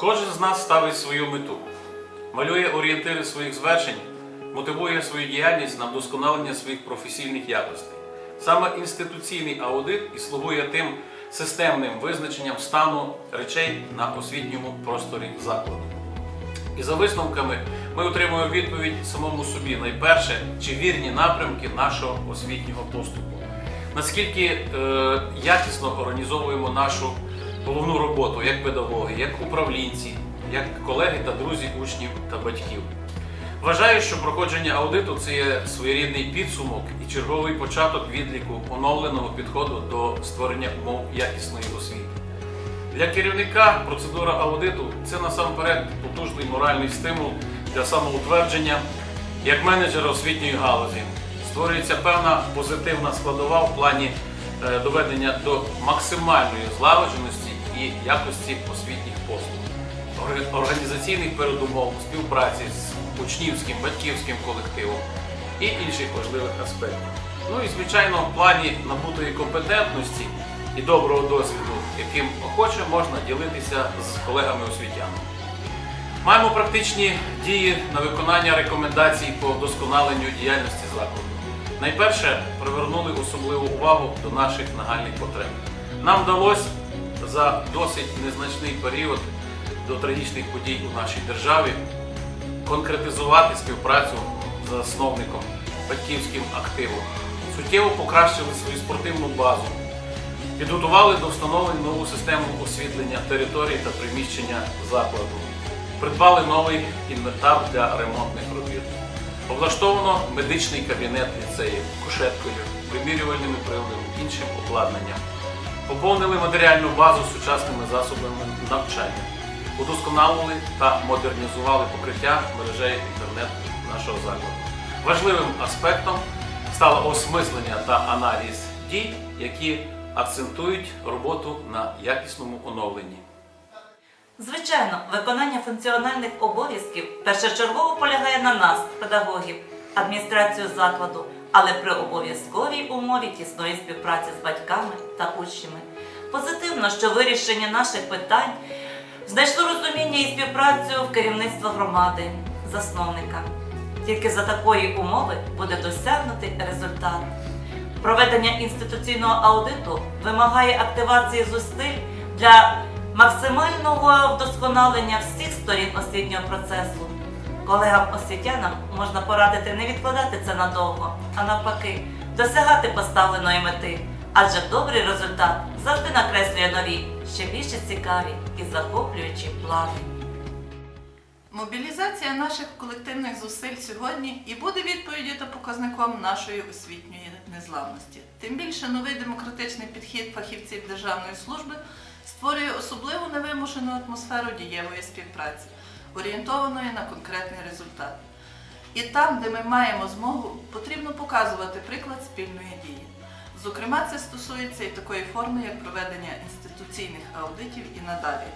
Кожен з нас ставить свою мету, малює орієнтири своїх звершень, мотивує свою діяльність на вдосконалення своїх професійних якостей. Саме інституційний аудит і слугує тим системним визначенням стану речей на освітньому просторі закладу. І за висновками ми отримуємо відповідь самому собі найперше, чи вірні напрямки нашого освітнього поступу. Наскільки е, якісно організовуємо нашу головну роботу як педагоги, як управлінці, як колеги та друзі учнів та батьків. Вважаю, що проходження аудиту це є своєрідний підсумок і черговий початок відліку оновленого підходу до створення умов якісної освіти. Для керівника процедура аудиту це насамперед потужний моральний стимул для самоутвердження як менеджера освітньої галузі. Створюється певна позитивна складова в плані е, доведення до максимальної злагодженості і якості освітніх послуг, Орг- організаційних передумов, співпраці з учнівським, батьківським колективом і інших важливих аспектів. Ну і звичайно, в плані набутої компетентності і доброго досвіду, яким охоче можна ділитися з колегами освітянами. Маємо практичні дії на виконання рекомендацій по вдосконаленню діяльності закладу. Найперше привернули особливу увагу до наших нагальних потреб. Нам вдалося за досить незначний період до трагічних подій у нашій державі конкретизувати співпрацю з засновником батьківським активом, суттєво покращили свою спортивну базу, підготували до встановлення нову систему освітлення території та приміщення закладу, придбали новий інвентар для ремонтних робіт. Облаштовано медичний кабінет ліцеїв, кушеткою, вимірювальними приладами, іншим обладнанням. Поповнили матеріальну базу сучасними засобами навчання, удосконалили та модернізували покриття мережею інтернет нашого закладу. Важливим аспектом стало осмислення та аналіз дій, які акцентують роботу на якісному оновленні. Звичайно, виконання функціональних обов'язків першочергово полягає на нас, педагогів, адміністрацію закладу, але при обов'язковій умові тісної співпраці з батьками та учнями. Позитивно, що вирішення наших питань знайшло розуміння і співпрацю в керівництва громади, засновника. Тільки за такої умови буде досягнутий результат. Проведення інституційного аудиту вимагає активації зусиль для максимального вдосконалення всіх сторін освітнього процесу. Колегам-освітянам можна порадити не відкладати це надовго, а навпаки, досягати поставленої мети, адже добрий результат завжди накреслює нові, ще більше цікаві і захоплюючі плани. Мобілізація наших колективних зусиль сьогодні і буде відповіддю та показником нашої освітньої незламності. Тим більше новий демократичний підхід фахівців державної служби створює особливу невимушену атмосферу дієвої співпраці, орієнтованої на конкретний результат. І там, де ми маємо змогу, потрібно показувати приклад спільної дії. Зокрема, це стосується і такої форми, як проведення інституційних аудитів і надалі.